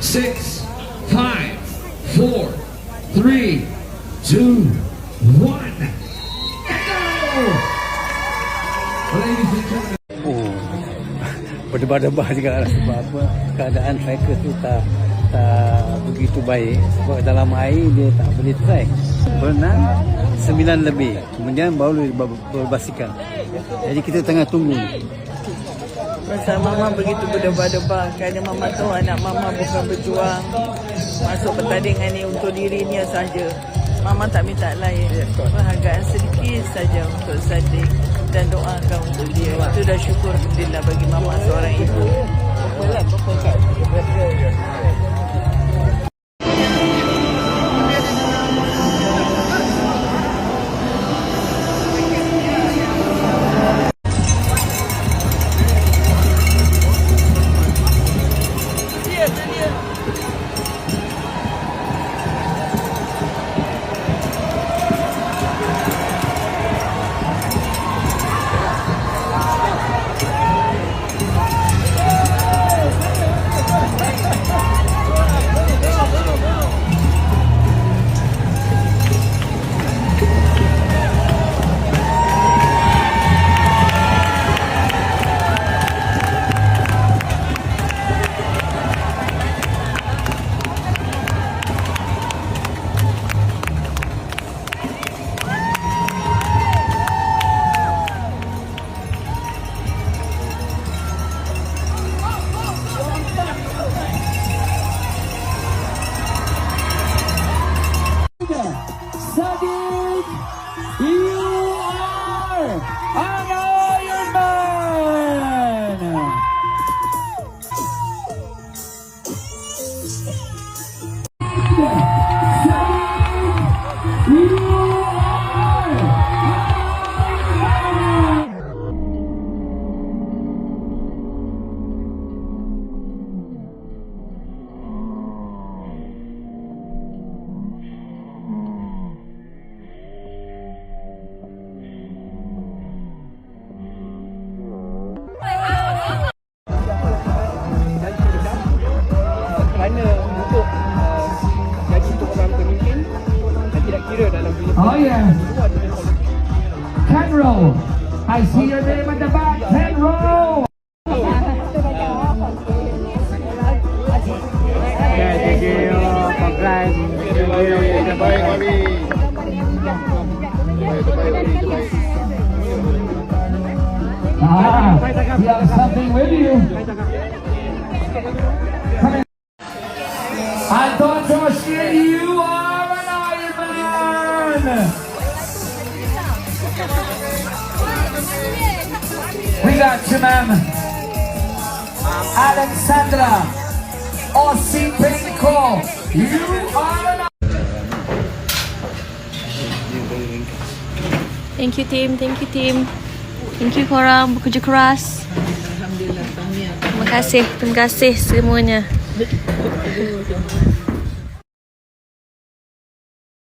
six, five, four, three, two, one. Oh, berdebar-debar juga lah sebab apa keadaan striker tu tak tak begitu baik. Sebab dalam air dia tak boleh strike berenang 9 lebih. Kemudian baru dia ber- berbasikal. Jadi kita tengah tunggu Masa mama begitu berdebar-debar kerana mama tahu anak mama bukan berjuang masuk pertandingan ni untuk dirinya saja. Mama tak minta lain. Perhargaan sedikit saja untuk Sadiq dan doakan untuk dia. Itu dah syukur Alhamdulillah bagi mama seorang ibu. Sadiq, Yeah. Oh yeah. Ken Roll. I see your name at the back. Ken Roll. Thank you. Ah, we have something with you. Come in. I thought I were you We got you, ma'am. Alexandra Osipenko, you are an Thank you team, thank you team. Thank you korang bekerja keras. Alhamdulillah. Terima kasih, terima kasih semuanya.